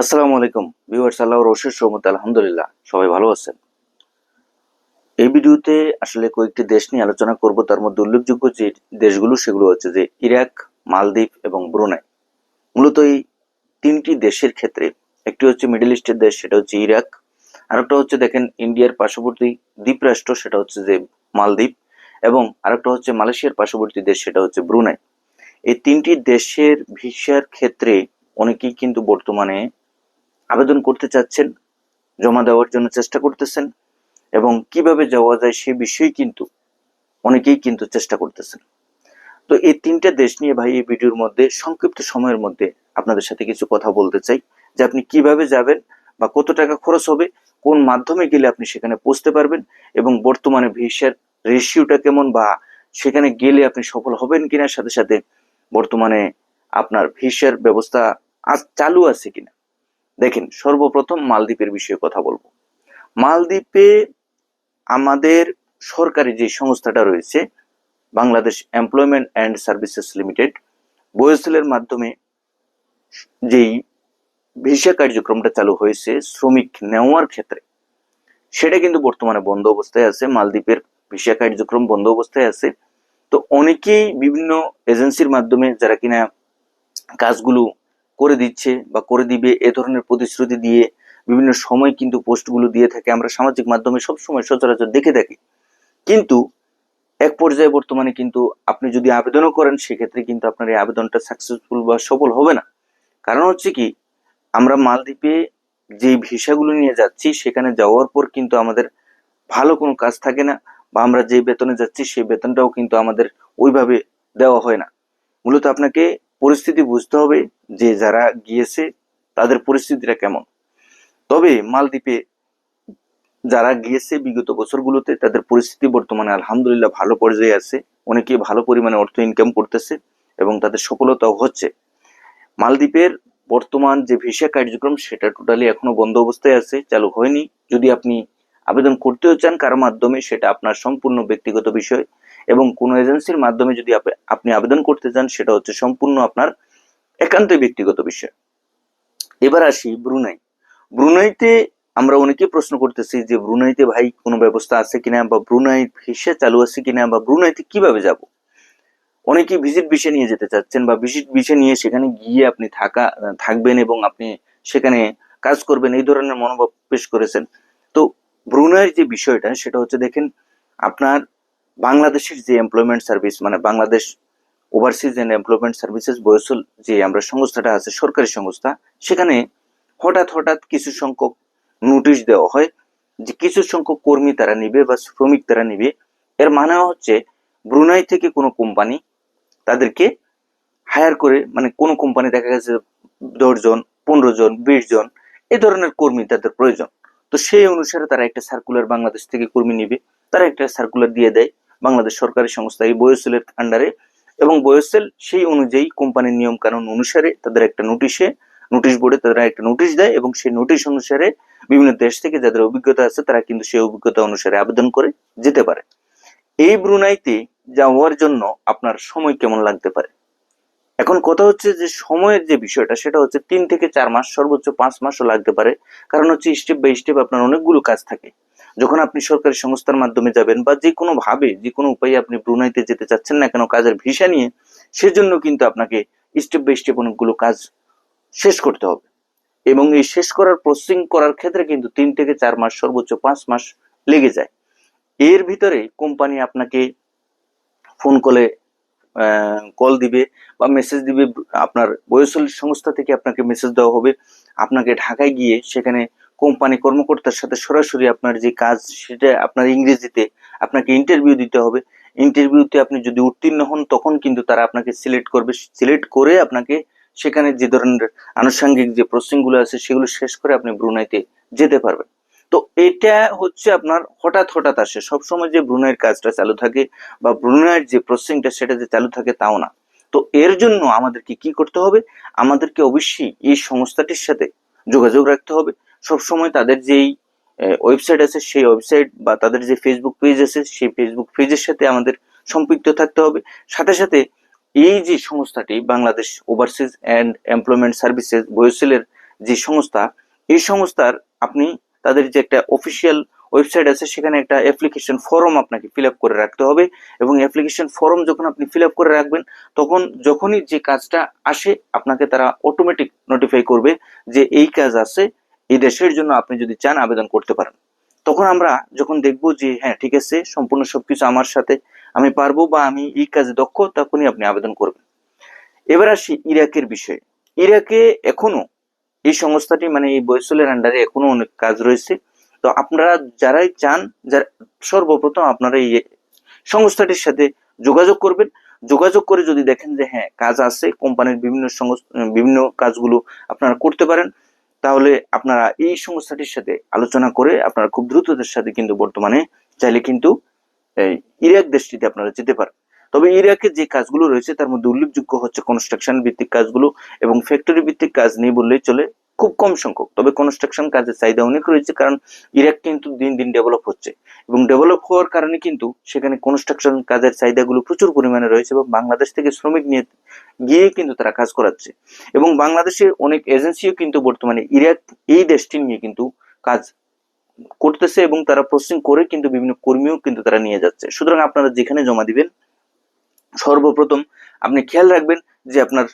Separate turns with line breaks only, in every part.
আসসালামু আলাইকুম, ভিউয়ার্স আল্লাহ রশের সহমত আলহামদুলিল্লাহ, সবাই ভালো আছেন। এই ভিডিওতে আসলে কয়েকটি দেশ নিয়ে আলোচনা করব, তার মধ্যে উল্লেখযোগ্য যে দেশগুলো, সেগুলো হচ্ছে যে ইরাক, মালদ্বীপ এবং ব্রুনাই। মূলত এই তিনটি দেশের ক্ষেত্রে, একটি হচ্ছে মিডল ইস্টের দেশ, সেটা হচ্ছে ইরাক, আরেকটা হচ্ছে দেখেন ইন্ডিয়ার পার্শ্ববর্তী দ্বীপরাষ্ট্র, সেটা হচ্ছে যে মালদ্বীপ, এবং আরেকটা হচ্ছে মালয়েশিয়ার পার্শ্ববর্তী দেশ, সেটা হচ্ছে ব্রুনাই। এই তিনটি দেশের ভিসার ক্ষেত্রে অনেকেই কিন্তু বর্তমানে আবেদন করতে চাচ্ছেন, জমা দেওয়ার জন্য চেষ্টা করতেছেন, এবং কীভাবে যাওয়া যায় সে বিষয়ে কিন্তু অনেকেই কিন্তু চেষ্টা করতেছেন। তো এই তিনটা দেশ নিয়ে ভাই এই ভিডিওর মধ্যে, সংক্ষিপ্ত সময়ের মধ্যে আপনাদের সাথে কিছু কথা বলতে চাই, যে আপনি কীভাবে যাবেন বা কত টাকা খরচ হবে, কোন মাধ্যমে গেলে আপনি সেখানে পৌঁছতে পারবেন, এবং বর্তমানে ভিসার রেশিওটা কেমন, বা সেখানে গেলে আপনি সফল হবেন কিনা, সাথে সাথে বর্তমানে আপনার ভিসার ব্যবস্থা আজ চালু আছে কিনা। দেখেন, সর্বপ্রথম মালদ্বীপের বিষয়ে কথা বলব। মালদ্বীপে আমাদের সরকারি যে সংস্থাটা রয়েছে, Bangladesh employment and services limited বয়সেলের মাধ্যমে যেই ভিসা কার্যক্রমটা চালু হয়েছে শ্রমিক নেওয়ার ক্ষেত্রে, সেটা কিন্তু বর্তমানে বন্ধ অবস্থায় আছে, মালদ্বীপের ভিসা কার্যক্রম বন্ধ অবস্থায় আছে। তো অনেকেই বিভিন্ন এজেন্সির মাধ্যমে যারা কিনা কাজগুলো করে দিচ্ছে বা করে দিবে এ ধরনের প্রতিশ্রুতি দিয়ে বিভিন্ন সময় কিন্তু পোস্টগুলো দিয়ে থাকে। আমরা সামাজিক মাধ্যমে সব সময় সচরাচর দেখে থাকি। কিন্তু এক পর্যায়ে বর্তমানে কিন্তু আপনি যদি আবেদনও করেন, সেক্ষেত্রে কিন্তু আপনার এই আবেদনটা সাকসেসফুল বা সফল হবে না। কারণ হচ্ছে কি, আমরা মালদ্বীপে যে ভিসাগুলো নিয়ে যাচ্ছি, সেখানে যাওয়ার পর কিন্তু আমাদের ভালো কোনো কাজ থাকে না বা আমরা যে বেতনে যাচ্ছি, সেই বেতনটাও কিন্তু আমাদের ওইভাবে দেওয়া হয় না। মূলত আপনাকে পরিস্থিতি বুঝতে হবে যে যারা গিয়েছে, তাদের পরিস্থিতিটা কেমন। তবে মালদ্বীপে যারা গিয়েছে বিগত বছরগুলোতে, তাদের পরিস্থিতি বর্তমানে আলহামদুলিল্লাহ ভালো পর্যায়ে আছে। অনেকে ভালো পরিমাণে অর্থ ইনকাম করতেছে এবং তাদের সফলতাও হচ্ছে। মালদ্বীপের বর্তমান যে ভিসা কার্যক্রম, সেটা টোটালি এখনও বন্ধ অবস্থায় আছে, চালু হয়নি। যদি আপনি আবেদন করতেও চান, কারও মাধ্যমে সেটা আপনার সম্পূর্ণ ব্যক্তিগত বিষয় এবং কোনো এজেন্সির মাধ্যমে যদি আপনি আবেদন করতে চান, সেটা হচ্ছে সম্পূর্ণ আপনার একান্তই ব্যক্তিগত বিষয়। এবার আসি ব্রুনাই। ব্রুনাইতে আমরা অনেকে প্রশ্ন করতেছি যে, ব্রুনাইতে ভাই কোনো ব্যবস্থা আছে কিনা বা ব্রুনাই ভিসা চালু আছে কিনা বা ব্রুনাইতে কীভাবে যাব? অনেকে ভিজিট বিষয় নিয়ে যেতে চাচ্ছেন বা ভিজিট বিষয় নিয়ে সেখানে গিয়ে আপনি থাকা, থাকবেন এবং আপনি সেখানে কাজ করবেন, এই ধরনের মনোভাব পেশ করেছেন। তো ব্রুনাইয়ের যে বিষয়টা, সেটা হচ্ছে দেখেন, আপনার বাংলাদেশের যে এমপ্লয়মেন্ট সার্ভিস মানে Bangladesh overseas and employment services BOESL যে আমরা সংস্থাটা আছে, সরকারি সংস্থা, সেখানে হঠাৎ হঠাৎ কিছু সংখ্যক নোটিশ দেওয়া হয় যে কিছু সংখ্যক কর্মী তারা নিবে বা শ্রমিক তারা নিবে। এর মানে হচ্ছে ব্রুনাই থেকে কোনো কোম্পানি তাদেরকে হায়ার করে মানে কোন কোম্পানি দেখা গেছে দশ জন, পনেরো জন, বিশ জন, এ ধরনের কর্মী তাদের প্রয়োজন। তো সেই অনুসারে তারা একটা সার্কুলার বাংলাদেশ থেকে কর্মী নিবে। তারা একটা সার্কুলার দিয়ে দেয় বাংলাদেশ সরকারি সংস্থা এই বয়সেলের আন্ডারে এবং বয়সেল সেই অনুযায়ী কোম্পানির নিয়ম কানুন অনুসারে তাদের একটা নোটিশে নোটিশ বোর্ডে তারা একটা নোটিশ দেয় এবং সেই নোটিশ অনুসারে বিভিন্ন দেশ থেকে যাদের অভিজ্ঞতা আছে তারা কিন্তু সেই অভিজ্ঞতা অনুসারে আবেদন করে যেতে পারে। এই ব্রুনাইতে যাওয়ার জন্য আপনার সময় কেমন লাগতে পারে? এখন কথা হচ্ছে যে সময়ের যে বিষয়টা, সেটা হচ্ছে তিন থেকে চার মাস, সর্বোচ্চ পাঁচ মাসও লাগতে পারে। কারণ হচ্ছে স্টেপ বাই স্টেপ আপনার অনেকগুলো কাজ থাকে। যখন আপনি সরকারি সংস্থার মাধ্যমে যাবেন বা যে কোনো ভাবে, যে কোনো উপায়ে আপনি ব্রুনাইতে যেতে চাচ্ছেন না কেন কাজের ভিসা নিয়ে, সেজন্য কিন্তু আপনাকে স্টেপ বাই স্টেপ অনেকগুলো কাজ শেষ করতে হবে। এবং এই শেষ করার প্রসেসিং করার ক্ষেত্রে কিন্তু তিন থেকে চার মাস, সর্বোচ্চ পাঁচ মাস লেগে যায়। এর ভিতরে কোম্পানি আপনাকে ফোন কলে কল দিবে বা মেসেজ দিবে, আপনার বয়সল সংস্থা থেকে আপনাকে মেসেজ দেওয়া হবে। আপনাকে ঢাকায় গিয়ে সেখানে কোম্পানি কর্মকর্তার সাথে সরাসরি আপনার যে কাজ সেটা আপনার ইংরেজিতে আপনাকে ইন্টারভিউ দিতে হবে। ইন্টারভিউতে আপনি যদি উত্তীর্ণ হন, তখন কিন্তু তারা আপনাকে সিলেক্ট করবে। সিলেক্ট করে আপনাকে সেখানে যে ধরনের আনুষঙ্গিক যে প্রসেসিংগুলো আছে, সেগুলো শেষ করে আপনি ব্রুনাইতে যেতে পারবেন। তো এটা হচ্ছে আপনার হঠাৎ হঠাৎ আসে। সবসময় যে ব্রুনাইয়ের কাজটা চালু থাকে বা ব্রুনাইয়ের যে প্রসেসিংটা সেটা যে চালু থাকে তাও না। তো এর জন্য আমাদেরকে কি করতে হবে? আমাদেরকে অবশ্যই এই সংস্থাটির সাথে যোগাযোগ রাখতে হবে। সবসময় তাদের যেই ওয়েবসাইট আছে সেই ওয়েবসাইট বা তাদের যে ফেসবুক পেজ আছে সেই ফেসবুক পেজের সাথে আমাদের সম্পৃক্ত থাকতে হবে। সাথে সাথে এই যে সংস্থাটি, Bangladesh overseas and employment services বয়সেলের যে সংস্থা, এই সংস্থার আপনি তাদের যে একটা অফিসিয়াল ওয়েবসাইট আছে, সেখানে একটা অ্যাপ্লিকেশন ফর্ম আপনাকে ফিল করে রাখতে হবে এবং অ্যাপ্লিকেশন ফর্ম যখন আপনি ফিল করে রাখবেন, তখন যখনই যে কাজটা আসে, আপনাকে তারা অটোমেটিক নোটিফাই করবে যে এই কাজ আছে, এই দেশের জন্য আপনি যদি চান আবেদন করতে পারেন। তখন আমরা যখন দেখব যে হ্যাঁ ঠিক আছে, সম্পূর্ণ সবকিছু আমার সাথে, আমি পারব বা আমি এই কাজে দক্ষ, তখনই আপনি আবেদন করবেন। এবার আসি ইরাকের বিষয়ে। ইরাকে এখনও এই সংস্থাটি মানে এই বৈসলের আন্ডারে এখনও অনেক কাজ রয়েছে। তো আপনারা যারাই চান সর্বপ্রথম আপনারা এই সংস্থাটির সাথে যোগাযোগ করবেন। যোগাযোগ করে যদি দেখেন যে হ্যাঁ কাজ আছে, কোম্পানির বিভিন্ন সংস্থা বিভিন্ন কাজগুলো আপনারা করতে পারেন, তাহলে আপনারা এই সংস্থাটির সাথে আলোচনা করে আপনারা খুব দ্রুততার সাথে কিন্তু বর্তমানে চাইলে কিন্তু ইরাক দেশটিতে আপনারা যেতে পারেন। তবে ইরাকের যে কাজগুলো রয়েছে তার মধ্যে উল্লেখযোগ্য হচ্ছে কনস্ট্রাকশন ভিত্তিক কাজগুলো এবং ফ্যাক্টরি ভিত্তিক কাজ নেই বললেই চলে খুব কম সংখ্যক। তবে কনস্ট্রাকশন কাজের চাহিদা অনেক রয়েছে কারণ ইরাক কিন্তু দিন দিন ডেভেলপ হচ্ছে এবং ডেভেলপ হওয়ার কারণে কিন্তু সেখানে কনস্ট্রাকশন কাজের চাহিদাগুলো প্রচুর পরিমাণে রয়েছে এবং বাংলাদেশ থেকে শ্রমিক নিয়ে গিয়ে কিন্তু তারা কাজ করাচ্ছে এবং বাংলাদেশের অনেক এজেন্সিও কিন্তু বর্তমানে ইরাক এই দেশটি নিয়ে কিন্তু কাজ করতেছে এবং তারা প্রসেসিং করে কিন্তু বিভিন্ন কর্মীও কিন্তু তারা নিয়ে যাচ্ছে। সুতরাং আপনারা যেখানে জমা দিবেন সর্বপ্রথম আপনি খেয়াল রাখবেন যে আপনার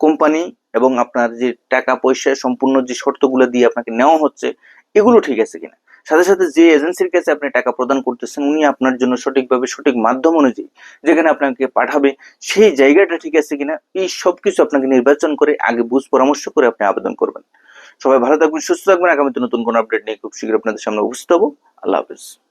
কোম্পানি এবং আপনার যে টাকা পয়সা সম্পূর্ণ যে শর্তগুলো দিয়ে আপনাকে নেওয়া হচ্ছে, এগুলো ঠিক আছে কিনা? সাথে সাথে যে এজেন্সির কাছে আপনি টাকা প্রদান করতেছেন, উনি আপনার জন্য সঠিকভাবে সঠিক মাধ্যম অনুযায়ী যেখানে আপনাকে পাঠাবে, সেই জায়গাটা ঠিক আছে কিনা, এই সব কিছু আপনাকে নির্বাচন করে আগে বুঝ পরামর্শ করে আপনি আবেদন করবেন। সবাই ভালো থাকবেন, সুস্থ থাকবেন। আগামীতে নতুন কোনো আপডেট নিয়ে খুব শীঘ্র আপনাদের সামনে উপস্থিত হব। আল্লাহ হাফিজ।